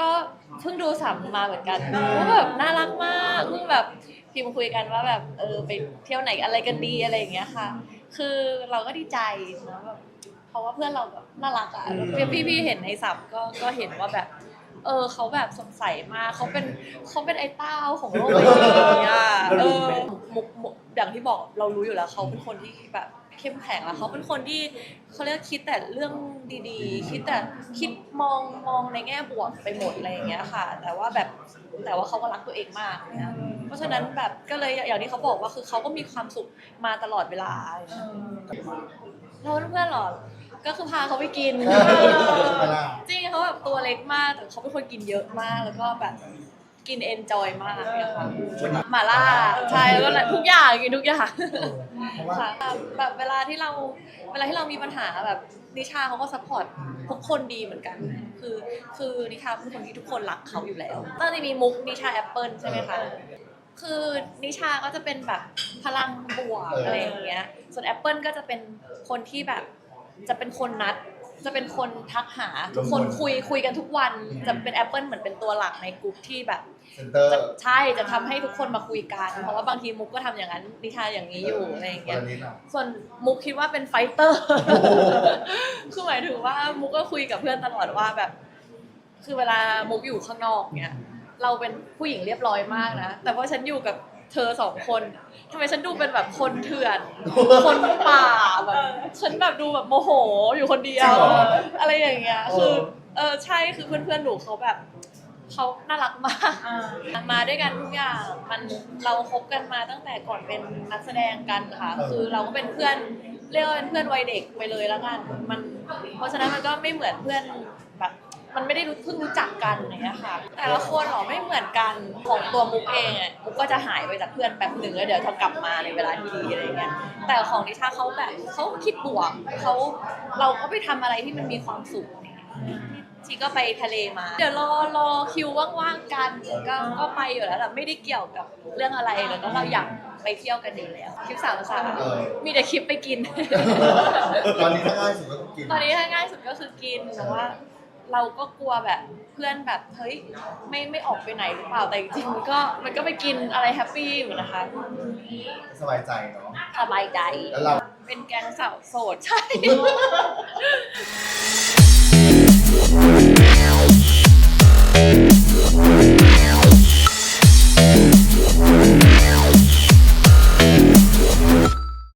ก็เพิ่งดูสัมมาเหมือนกันก็แบบน่ารักมากเพิ่งแบบพิมพ์คุยกันว่าแบบเออไปเที่ยวไหนอะไรกันดีอะไรอย่างเงี้ยค่ะ คือเราก็ดีใจนะแบบเพราะว่าเพื่อนเราแบบน่ารักอะแล้วพี่พี่ๆเห็นในสัมก็ก็เห็นว่าแบบ เออเขาแบบสดใสมากเขาเป็นเขาเป็นไอ้เต้าของโลกใบนี้อะเออมุกมุก อย่างที่บอกเรารู้อยู่แล้วเขาเป็นคนที่แบบเข้มแข็งแล้วเขาเป็นคนที่เขาเรียกคิดแต่เรื่องดีๆ คิดแต่คิดมองมองในแง่บวกไปหมดอะไรอย่างเงี้ยค่ะ แต่ว่าแบบแต่ว่าเขาก็รักตัวเองมากนะเพราะฉะนั้นแบบก็เลยอย่างที่เขาบอกว่าคือเขาก็มีความสุขมาตลอดเวลาเราเพื่อนๆหรอก็คือพาเขาไปกินเออเวลาจริงเขาแบบตัวเล็กมากแต่เขาเป็นคนกินเยอะมากแล้วก็แบบ กินเอนจอยมากเนี่ยค่ะหมาล่าใช่แล้วก็ทุกอย่างกินทุกอย่างเพราะว่าค่ะแบบเวลาที่เราเวลาที่เรามีปัญหาแบบนิชาเขาก็ซัพพอร์ตทุกคนดีเหมือนกัน คือคือนิชาเป็นคนที่ทุกคนรักเขาอยู่แล้วตอนนี้มีมุกนิชาแอปเปิลใช่ไหมคะคือนิชาก็จะเป็นแบบพลังบวกอะไรอย่างเงี้ย ส่วนแอปเปิลก็จะเป็นคนที่แบบจะเป็นคนนัด จะเป็นคนทักหาทุกคนคุยคุยกันทุกวันจะเป็นแอปเปิลเหมือนเป็นตัวหลักในกลุ่มที่แบบเซ็นเตอร์ จะใช่จะทำให้ทุกคนมาคุยกัน เพราะว่าบางทีมุกก็ทำอย่างนั้นนิชาอย่างนี้อยู่อะไรอย่างเงี้ยวันนี้เนาะส่วนมุกคิดว่าเป็นไฟเตอร์ คือหมายถึงว่ามุกก็คุยกับเพื่อนตลอดว่าแบบ คือเวลามุกอยู่ข้างนอกเนี่ย เราเป็นผู้หญิงเรียบร้อยมากนะ แต่ว่าฉันอยู่กับ เธอสองคนทำไมฉันดูเป็นแบบคนเถื่อน คนป่าแบบฉันแบบดูแบบโมโหอยู่คนเดียวอะไรอย่างเงี้ยคือเออใช่คือเพื่อนๆหนูเขาแบบเขาน่ารักมากมาด้วยกันทุกอย่างมันเราคบกันมาตั้งแต่ก่อนเป็นนักแสดงกันค่ะคือเราก็เป็นเพื่อนเรียกว่าเป็นเพื่อนวัยเด็กไปเลยแล้วกันมัน เพราะฉะนั้นมันก็ไม่เหมือนเพื่อนแบบ มันไม่ได้รู้เพิ่งรู้จักกันอย่างเงี้ยค่ะ แต่ละคนหรอไม่เหมือนกันของตัวมุกเองอะมุกก็จะหายไปจากเพื่อนแป๊บหนึ่งแล้วเดี๋ยวจะกลับมาในเวลาที่ดีอะไรเงี้ยแต่ของนิชาเขาแบบเขาคิดบวกเขาเราก็ไปทำอะไรที่มันมีความสุขอะไรเงี้ยชีก็ไปทะเลมา เดี๋ยวรอรอคิวว่างๆกันก็ก็ไปอยู่แล้วแหละไม่ได้เกี่ยวกับเรื่องอะไรแล้วก็เราอยากไปเที่ยวกันอยู่แล้วคลิปสามสามเออ มีแต่คลิปไปกิน ตอนนี้ถ้าง่ายสุดก็ต้องกิน ตอนนี้ถ้าง่ายสุดก็คือกินแต่ว่า เราก็กลัวแบบเพื่อนแบบเฮ้ยไม่ไม่ออกไปไหนหรือเปล่าแต่จริงๆมันก็มันก็ไปกินอะไรแฮปปี้อยู่นะคะสบายใจเนาะ สบายใจ แล้วเรา เป็นแก๊งสาวโสดใช่เ